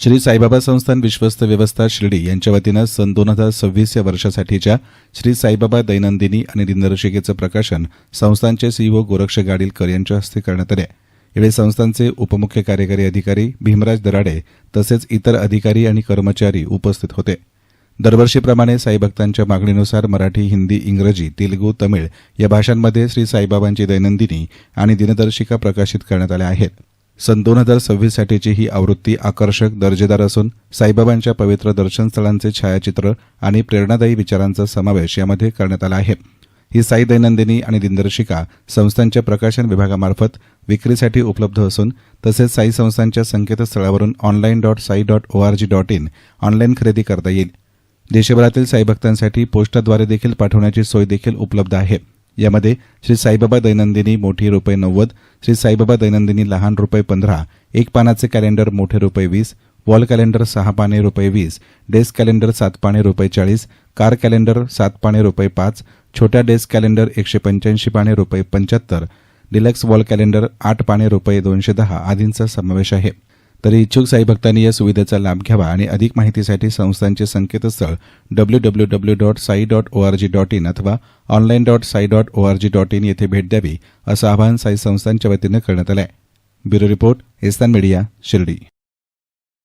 श्री साईबाबा संस्थान विश्वस्त व्यवस्था शिर्डी यांच्या वतीनं सन दोन हजार सव्वीस या वर्षासाठीच्या श्री साईबाबा दैनंदिनी आणि दिनदर्शिकेचं प्रकाशन संस्थानचे सीईओ गोरक्ष गाडीलकर यांच्या हस्ते करण्यात आले. यावेळी संस्थानचे उपमुख्य कार्यकारी अधिकारी भीमराज दराडे तसेच इतर अधिकारी आणि कर्मचारी उपस्थित होते. दरवर्षीप्रमाणे साईभक्तांच्या मागणीनुसार मराठी हिंदी इंग्रजी तेलुगू तमिळ या भाषांमध्ये श्री साईबाबांची दैनंदिनी आणि दिनदर्शिका प्रकाशित करण्यात आल्या आहेत. सन दोन हजार सव्वीससाठीची ही आवृत्ती आकर्षक दर्जेदार असून साईबाबांच्या पवित्र दर्शनस्थळांचे छायाचित्र आणि प्रेरणादायी विचारांचा समावेश यामध्ये करण्यात आला आहे. ही साई दैनंदिनी आणि दिनदर्शिका संस्थांच्या प्रकाशन विभागामार्फत विक्रीसाठी उपलब्ध असून तसेच साई संस्थांच्या संकेतस्थळावरून online dot Sai dot O R G dot in online खरेदी करता येईल. देशभरातील साईभक्तांसाठी पोस्टाद्वारे देखील पाठवण्याची सोय देखील उपलब्ध आहे. यामध्ये श्री साईबाबा दैनंदिनी मोठी रुपये नव्वद श्री साईबाबा दैनंदिनी लहान रुपये पंधरा एक पानाचे कॅलेंडर मोठे रुपये वीस वॉल कॅलेंडर सहा पाने रुपये वीस डेस्क कॅलेंडर सात पाने रुपये चाळीस कार कॅलेंडर सात पाने रुपये पाच छोट्या डेस्क कॅलेंडर एकशे पंच्याऐंशी पाने रुपये पंच्याहत्तर डिलक्स वॉल कॅलेंडर आठ पाने रुपये दोनशे दहा आदींचा समावेश आहे. तरी इच्छुक साई भक्तांनी या सुविधेचा लाभ घ्यावा आणि अधिक माहितीसाठी संस्थांचे संकेतस्थळ W W W dot Sai dot O R G dot in अथवा online dot Sai dot O R G dot in येथे भेट द्यावी असं आवाहन साई संस्थांच्या वतीनं करण्यात आलं आहे ब्युरो रिपोर्ट इस्तान मीडिया शिर्डी.